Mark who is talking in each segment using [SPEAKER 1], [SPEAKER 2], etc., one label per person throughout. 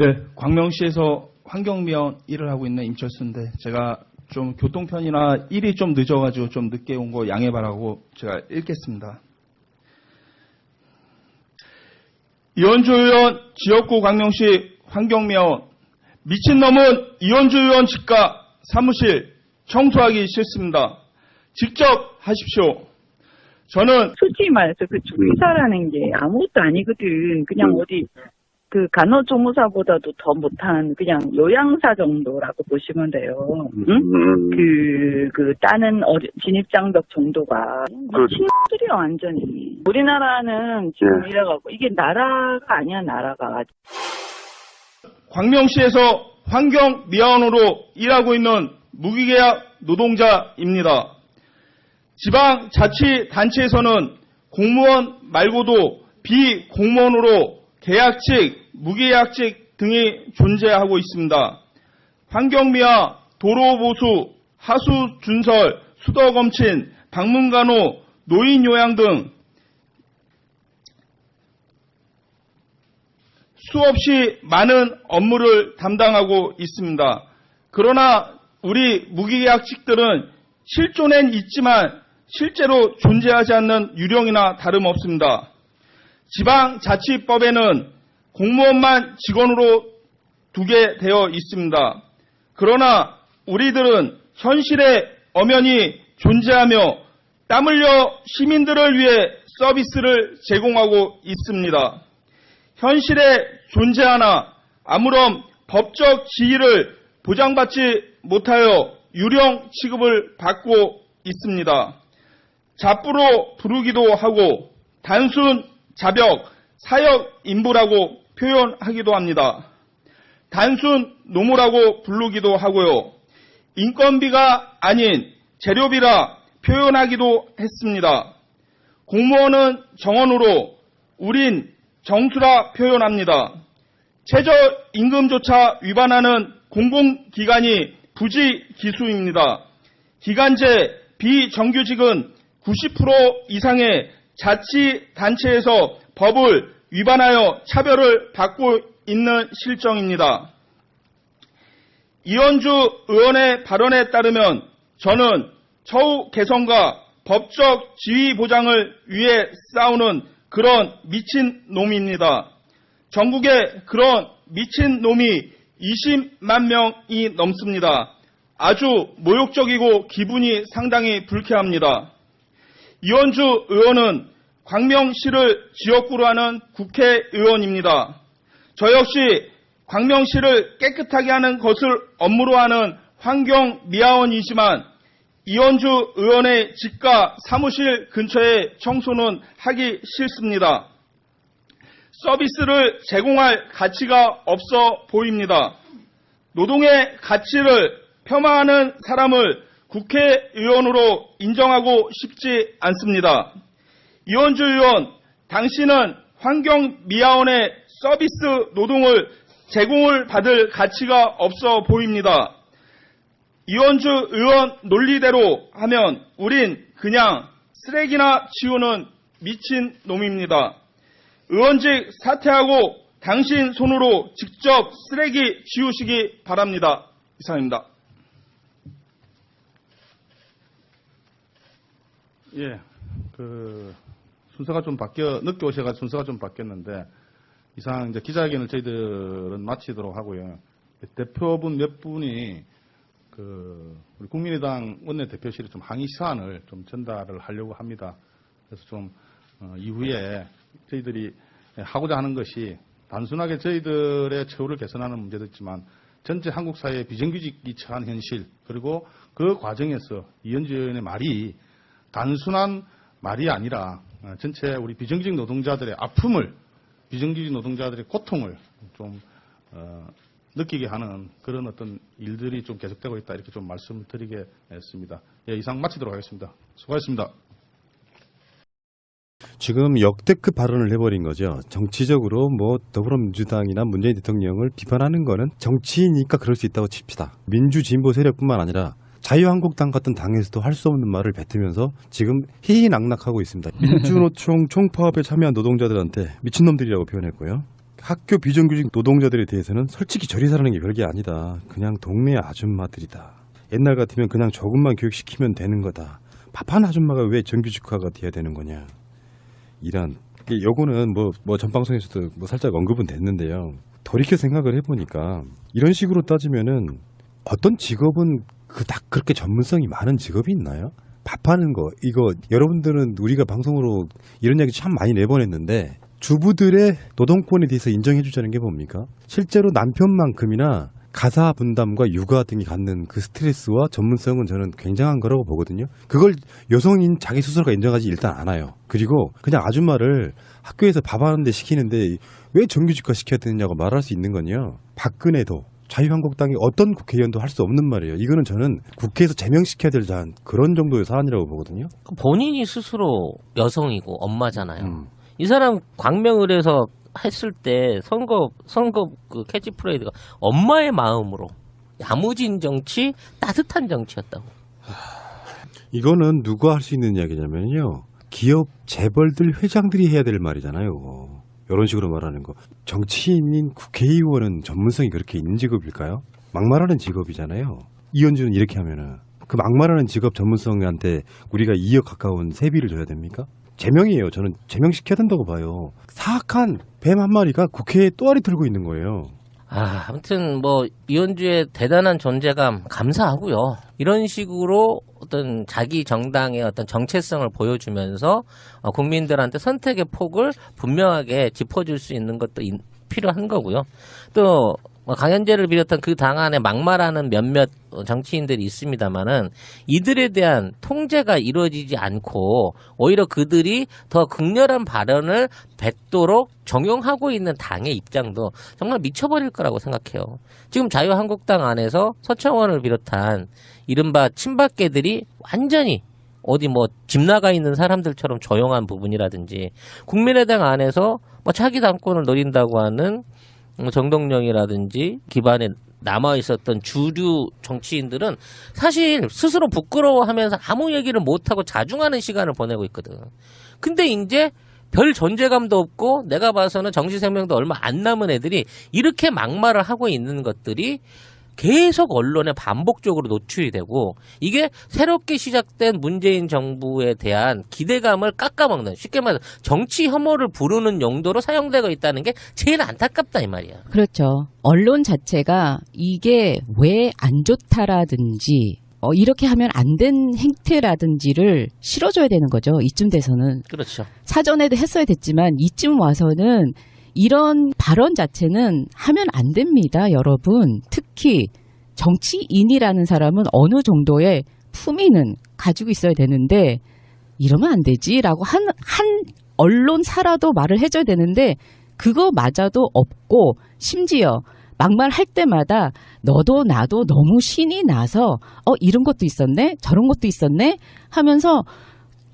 [SPEAKER 1] 예, 광명시에서 환경미화 일을 하고 있는 임철수인데 제가 좀 교통편이나 일이 좀 늦어가지고 좀 늦게 온 거 양해 바라고 제가 읽겠습니다. 이현주 의원 지역구 광명시 환경미화원 미친놈은 이현주 의원 집과 사무실 청소하기 싫습니다. 직접 하십시오. 저는
[SPEAKER 2] 솔직히 말해서 그 주의사라는 게 아무것도 아니거든. 그냥 어디 그 간호조무사보다도 더 못한 그냥 요양사 정도라고 보시면 돼요. 응?
[SPEAKER 3] 음,
[SPEAKER 2] 그, 그, 따는 어리- 진입장벽 정도가.
[SPEAKER 3] 그렇죠.
[SPEAKER 2] 친구들이야, 완전히. 우리나라는 지금
[SPEAKER 3] 예.
[SPEAKER 2] 이래갖고, 이게 나라가 아니야, 나라가.
[SPEAKER 1] 광명시에서 환경미화원으로 일하고 있는 무기계약 노동자입니다. 지방자치단체에서는 공무원 말고도 비공무원으로 계약직, 무계약직 등이 존재하고 있습니다. 환경미화, 도로보수, 하수준설, 수도검친, 방문간호, 노인요양 등 수없이 많은 업무를 담당하고 있습니다. 그러나 우리 무기계약직들은 실존엔 있지만 실제로 존재하지 않는 유령이나 다름없습니다. 지방자치법에는 공무원만 직원으로 두게 되어 있습니다. 그러나 우리들은 현실에 엄연히 존재하며 땀 흘려 시민들을 위해 서비스를 제공하고 있습니다. 현실에 존재하나 아무런 법적 지위를 보장받지 못하여 유령 취급을 받고 있습니다. 잡부로 부르기도 하고 단순 자벽, 사역 인부라고 표현하기도 합니다. 단순 노무라고 부르기도 하고요. 인건비가 아닌 재료비라 표현하기도 했습니다. 공무원은 정원으로 우린 정수라 표현합니다. 최저임금조차 위반하는 공공기관이 부지기수입니다. 기간제 비정규직은 90% 이상의 자치단체에서 법을 위반하여 차별을 받고 있는 실정입니다. 이현주 의원의 발언에 따르면 저는 처우 개선과 법적 지위 보장을 위해 싸우는 그런 미친 놈입니다. 전국에 그런 미친 놈이 20만 명이 넘습니다. 아주 모욕적이고 기분이 상당히 불쾌합니다. 이현주 의원은 광명시를 지역구로 하는 국회의원입니다. 저 역시 광명시를 깨끗하게 하는 것을 업무로 하는 환경 미화원이지만 이현주 의원의 집과 사무실 근처에 청소는 하기 싫습니다. 서비스를 제공할 가치가 없어 보입니다. 노동의 가치를 폄하하는 사람을 국회의원으로 인정하고 싶지 않습니다. 이현주 의원, 당신은 환경미화원의 서비스 노동을 제공을 받을 가치가 없어 보입니다. 이현주 의원 논리대로 하면 우린 그냥 쓰레기나 치우는 미친 놈입니다. 의원직 사퇴하고 당신 손으로 직접 쓰레기 치우시기 바랍니다. 이상입니다.
[SPEAKER 4] 예, 그 순서가 좀 바뀌어 늦게 오셔가지고 순서가 좀 바뀌었는데 이상 이제 기자회견을 저희들은 마치도록 하고요. 대표분 몇 분이 그 우리 국민의당 원내 대표실에 좀 항의 사안을 좀 전달을 하려고 합니다. 그래서 좀 어, 이후에 저희들이 하고자 하는 것이 단순하게 저희들의 처우를 개선하는 문제도 있지만 전체 한국 사회의 비정규직이 처한 현실 그리고 그 과정에서 이현주 의원의 말이 단순한 말이 아니라 어, 전체 우리 비정규직 노동자들의 아픔을 비정규직 노동자들의 고통을 좀 어, 느끼게 하는 그런 어떤 일들이 좀 계속되고 있다 이렇게 좀 말씀드리겠습니다. 예, 이상 마치도록 하겠습니다. 수고하셨습니다.
[SPEAKER 5] 지금 역대급 발언을 해버린 거죠. 정치적으로 뭐 더불어민주당이나 문재인 대통령을 비판하는 거는 정치이니까 그럴 수 있다고 칩시다. 민주진보 세력뿐만 아니라 자유한국당 같은 당에서도 할 수 없는 말을 뱉으면서 지금 희희낙낙하고 있습니다. 민주노총 총파업에 참여한 노동자들한테 미친놈들이라고 표현했고요. 학교 비정규직 노동자들에 대해서는 솔직히 저리 사는 게 별게 아니다. 그냥 동네 아줌마들이다. 옛날 같으면 그냥 조금만 교육시키면 되는 거다. 밥한 아줌마가 왜 정규직화가 돼야 되는 거냐. 이런 요거는 뭐, 뭐 전방송에서도 뭐 살짝 언급은 됐는데요. 돌이켜 생각을 해보니까 이런 식으로 따지면은 어떤 직업은 그닥 그렇게 전문성이 많은 직업이 있나요? 밥하는 거 이거 여러분들은 우리가 방송으로 이런 이야기 참 많이 내보냈는데 주부들의 노동권에 대해서 인정해 주자는 게 뭡니까? 실제로 남편만큼이나 가사 분담과 육아 등이 갖는 그 스트레스와 전문성은 저는 굉장한 거라고 보거든요. 그걸 여성인 자기 스스로가 인정하지 일단 않아요. 그리고 그냥 아줌마를 학교에서 밥 하는데 시키는데 왜 정규직화 시켜야 되느냐고 말할 수 있는 건요. 박근혜도 자유한국당의 어떤 국회의원도 할 수 없는 말이에요. 이거는 저는 국회에서 제명시켜야 될 자- 그런 정도의 사안이라고 보거든요.
[SPEAKER 3] 본인이 스스로 여성이고 엄마잖아요.
[SPEAKER 5] 음.
[SPEAKER 3] 이 사람 광명을에서 했을 때 선거 선거 그 캐치프레이드가 엄마의 마음으로 야무진 정치, 따뜻한 정치였다고.
[SPEAKER 5] 이거는 누가 할 수 있는 이야기냐면요. 기업 재벌들 회장들이 해야 될 말이잖아요. 이런 식으로 말하는 거. 정치인인 국회의원은 전문성이 그렇게 있는 직업일까요? 막말하는 직업이잖아요. 이현주는 이렇게 하면은 그 막말하는 직업 전문성한테 우리가 2억 가까운 세비를 줘야 됩니까? 제명이에요. 저는 제명시켜야 된다고 봐요. 사악한 뱀 한 마리가 국회에 또아리 들고 있는 거예요.
[SPEAKER 3] 아, 아무튼 뭐 이현주의 대단한 존재감 감사하고요. 이런 식으로 어떤 자기 정당의 어떤 정체성을 보여주면서 어, 국민들한테 선택의 폭을 분명하게 짚어줄 수 있는 것도 인- 필요한 거고요. 또뭐 강현재를 비롯한 그 당 안에 막말하는 몇몇 어, 정치인들이 있습니다만은 이들에 대한 통제가 이루어지지 않고 오히려 그들이 더 극렬한 발언을 뱉도록 정용하고 있는 당의 입장도 정말 미쳐버릴 거라고 생각해요. 지금 자유한국당 안에서 서청원을 비롯한 이른바 친박계들이 완전히 어디 뭐 집 나가 있는 사람들처럼 조용한 부분이라든지 국민의당 안에서 뭐 차기 당권을 노린다고 하는 음, 정동영이라든지 기반에 남아 있었던 주류 정치인들은 사실 스스로 부끄러워하면서 아무 얘기를 못하고 자중하는 시간을 보내고 있거든. 근데 이제 별 존재감도 없고 내가 봐서는 정치 생명도 얼마 안 남은 애들이 이렇게 막말을 하고 있는 것들이 계속 언론에 반복적으로 노출이 되고 이게 새롭게 시작된 문재인 정부에 대한 기대감을 깎아먹는 쉽게 말해서 정치 혐오를 부르는 용도로 사용되고 있다는 게 제일 안타깝다 이 말이야.
[SPEAKER 6] 그렇죠. 언론 자체가 이게 왜 안 좋다라든지 어, 이렇게 하면 안 된 행태라든지를 실어줘야 되는 거죠. 이쯤 돼서는
[SPEAKER 3] 그렇죠.
[SPEAKER 6] 사전에도 했어야 됐지만 이쯤 와서는 이런 발언 자체는 하면 안 됩니다, 여러분. 특히 정치인이라는 사람은 어느 정도의 품위는 가지고 있어야 되는데 이러면 안 되지라고 한, 한 언론사라도 말을 해줘야 되는데 그거마저도 없고 심지어 막말 할 때마다 너도 나도 너무 신이 나서 어 이런 것도 있었네 저런 것도 있었네 하면서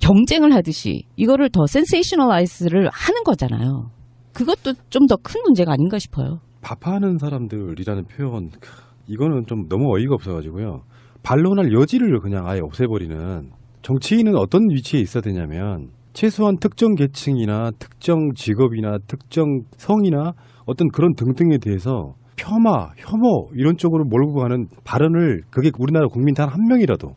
[SPEAKER 6] 경쟁을 하듯이 이거를 더 센세이셔널라이즈를 하는 거잖아요. 그것도 좀 더 큰 문제가 아닌가 싶어요.
[SPEAKER 5] 밥하는 사람들이라는 표현 크, 이거는 좀 너무 어이가 없어가지고요. 반론할 여지를 그냥 아예 없애버리는 정치인은 어떤 위치에 있어야 되냐면 최소한 특정 계층이나 특정 직업이나 특정 성이나 어떤 그런 등등에 대해서 폄하, 혐오 이런 쪽으로 몰고 가는 발언을 그게 우리나라 국민 단 한 명이라도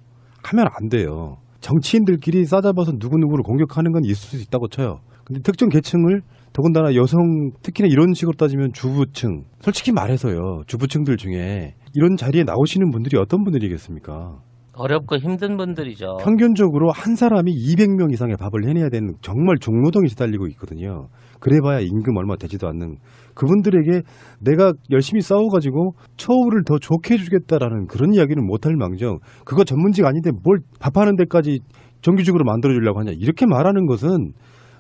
[SPEAKER 5] 하면 안 돼요. 정치인들끼리 싸잡아서 누구누구를 공격하는 건 있을 수 있다고 쳐요. 근데 특정 계층을 더군다나 여성 특히나 이런 식으로 따지면 주부층 솔직히 말해서요. 주부층들 중에 이런 자리에 나오시는 분들이 어떤 분들이겠습니까?
[SPEAKER 3] 어렵고 힘든 분들이죠.
[SPEAKER 5] 평균적으로 한 사람이 200명 이상의 밥을 해내야 되는 정말 중노동이 시달리고 있거든요. 그래봐야 임금 얼마 되지도 않는 그분들에게 내가 열심히 싸워가지고 처우를 더 좋게 해주겠다라는 그런 이야기는 못할 망정. 그거 전문직 아닌데 뭘 밥하는 데까지 정규직으로 만들어주려고 하냐. 이렇게 말하는 것은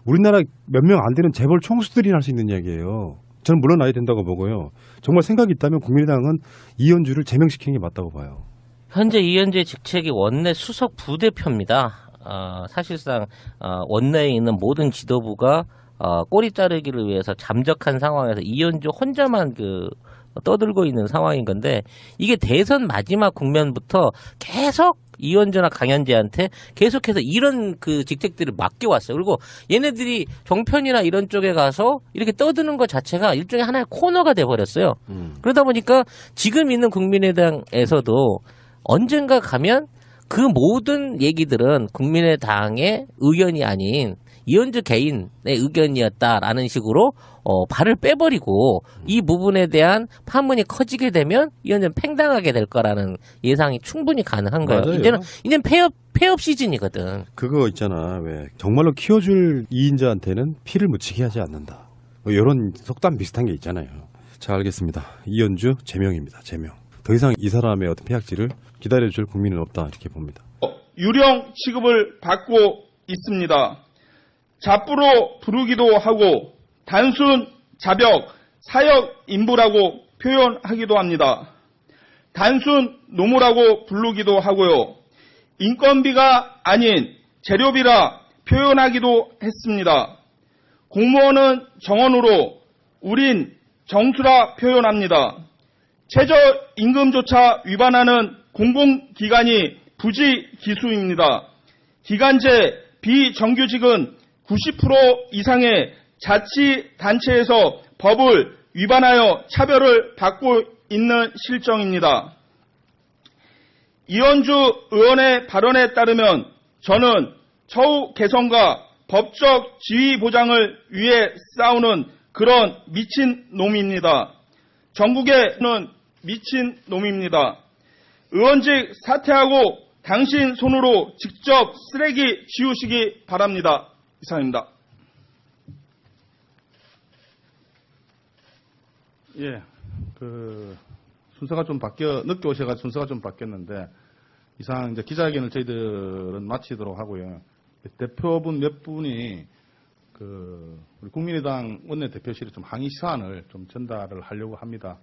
[SPEAKER 5] 우리나라 몇 명 안 되는 재벌 총수들이 할 수 있는 이야기예요. 저는 물러나야 된다고 보고요. 정말 생각이 있다면 국민의당은 이현주를 제명시키는 게 맞다고 봐요.
[SPEAKER 3] 현재 이현재 직책이 원내 수석 부대표입니다. 어, 사실상 어, 원내에 있는 모든 지도부가 어, 꼬리 자르기를 위해서 잠적한 상황에서 이현주 혼자만 그 떠들고 있는 상황인 건데 이게 대선 마지막 국면부터 계속 이현주나 강현재한테 계속해서 이런 그 직책들을 맡겨왔어요. 그리고 얘네들이 종편이나 이런 쪽에 가서 이렇게 떠드는 것 자체가 일종의 하나의 코너가 돼버렸어요. 그러다 보니까 지금 있는 국민의당에서도 언젠가 가면 그 모든 얘기들은 국민의당의 의견이 아닌 이현주 개인의 의견이었다라는 식으로 어, 발을 빼버리고 이 부분에 대한 파문이 커지게 되면 이현주는 팽당하게 될 거라는 예상이 충분히 가능한 거예요.
[SPEAKER 5] 맞아요.
[SPEAKER 3] 이제는 이제는 폐업 폐업 시즌이거든.
[SPEAKER 5] 그거 있잖아. 왜 정말로 키워줄 이인자한테는 피를 묻히게 하지 않는다. 뭐 이런 속담 비슷한 게 있잖아요. 자 알겠습니다. 이연주 제명입니다. 제명. 더 이상 이 사람의 어떤 폐악질을 기다려줄 국민은 없다 이렇게 봅니다.
[SPEAKER 1] 유령 취급을 받고 있습니다. 잡부로 부르기도 하고 단순 자벽, 사역 인부라고 표현하기도 합니다. 단순 노무라고 부르기도 하고요. 인건비가 아닌 재료비라 표현하기도 했습니다. 공무원은 정원으로 우린 정수라 표현합니다. 최저임금조차 위반하는 공공기관이 부지 기수입니다. 기간제 비정규직은 90% 이상의 자치단체에서 법을 위반하여 차별을 받고 있는 실정입니다. 이현주 의원의 발언에 따르면 저는 처우 개선과 법적 지위 보장을 위해 싸우는 그런 미친 놈입니다. 전국에는 미친 놈입니다. 의원직 사퇴하고 당신 손으로 직접 쓰레기 치우시기 바랍니다. 이상입니다.
[SPEAKER 4] 예, 그 순서가 좀 바뀌어 늦게 오셔가지고 순서가 좀 바뀌었는데 이상 이제 기자회견을 저희들은 마치도록 하고요. 대표분 몇 분이 그 우리 국민의당 원내 대표실에 좀 항의 사안을 좀 전달을 하려고 합니다.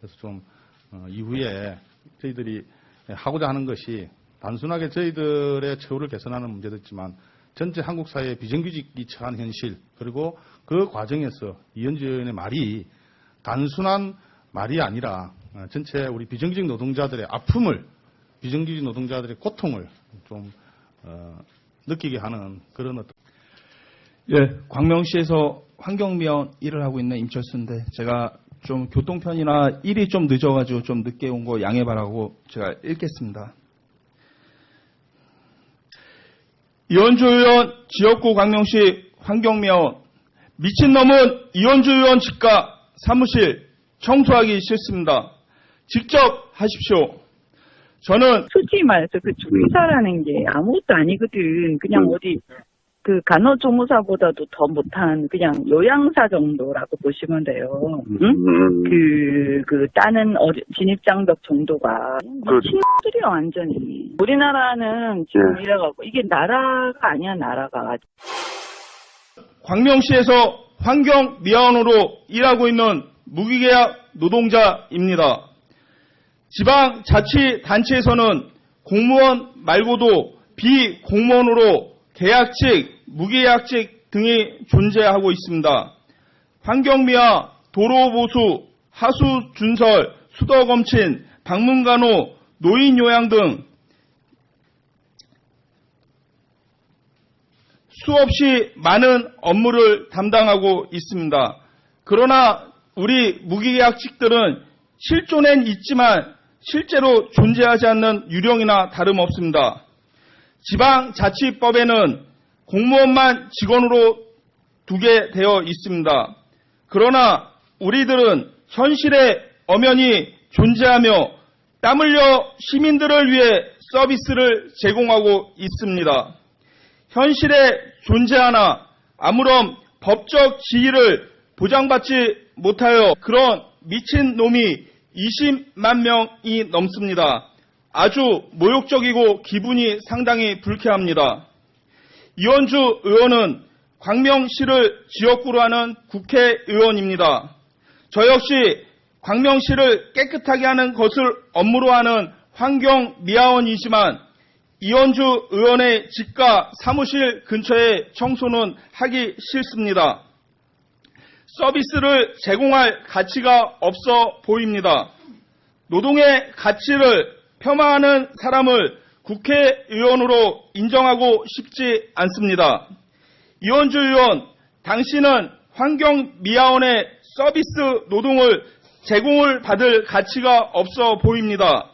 [SPEAKER 4] 그래서 좀 어, 이후에 저희들이 하고자 하는 것이 단순하게 저희들의 처우를 개선하는 문제도 있지만 전체 한국 사회의 비정규직이 처한 현실 그리고 그 과정에서 이현주 의원의 말이 단순한 말이 아니라 어, 전체 우리 비정규직 노동자들의 아픔을 비정규직 노동자들의 고통을 좀 어, 느끼게 하는 그런 어떤
[SPEAKER 1] 예, 광명시에서 환경미원 일을 하고 있는 임철수인데 제가 좀 교통편이나 일이 좀 늦어가지고 좀 늦게 온 거 양해 바라고 제가 읽겠습니다. 이현주 의원 지역구 광명시 환경미원 미친놈은 이현주 의원 집과 사무실 청소하기 싫습니다. 직접 하십시오. 저는
[SPEAKER 2] 솔직히 말해서 그 주의사라는 게 아무것도 아니거든. 그냥 어디 그 간호조무사보다도 더 못한 그냥 요양사 정도라고 보시면 돼요. 응? 그, 그, 따는 어리- 진입장벽 정도가. 친구들이야, 완전히. 우리나라는 지금 이래갖고, 이게 나라가 아니야, 나라가.
[SPEAKER 1] 광명시에서 환경 미화원으로 일하고 있는 무기계약 노동자입니다. 지방 자치단체에서는 공무원 말고도 비공무원으로 계약직, 무계약직 등이 존재하고 있습니다. 환경미화, 도로보수, 하수준설, 수도검친, 방문간호, 노인요양 등 수없이 많은 업무를 담당하고 있습니다. 그러나 우리 무기계약직들은 실존엔 있지만 실제로 존재하지 않는 유령이나 다름없습니다. 지방자치법에는 공무원만 직원으로 두게 되어 있습니다. 그러나 우리들은 현실에 엄연히 존재하며 땀 흘려 시민들을 위해 서비스를 제공하고 있습니다. 현실에 존재하나 아무런 법적 지위를 보장받지 못하여 그런 미친 놈이 20만 명이 넘습니다. 아주 모욕적이고 기분이 상당히 불쾌합니다. 이원주 의원은 광명시를 지역구로 하는 국회의원입니다. 저 역시 광명시를 깨끗하게 하는 것을 업무로 하는 환경 미화원이지만 이현주 의원의 집과 사무실 근처에 청소는 하기 싫습니다. 서비스를 제공할 가치가 없어 보입니다. 노동의 가치를 폄하하는 사람을 국회의원으로 인정하고 싶지 않습니다. 이원주 의원, 당신은 환경미화원의 서비스 노동을 제공을 받을 가치가 없어 보입니다.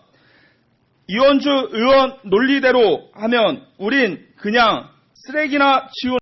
[SPEAKER 1] 이원주 의원 논리대로 하면 우린 그냥 쓰레기나 치우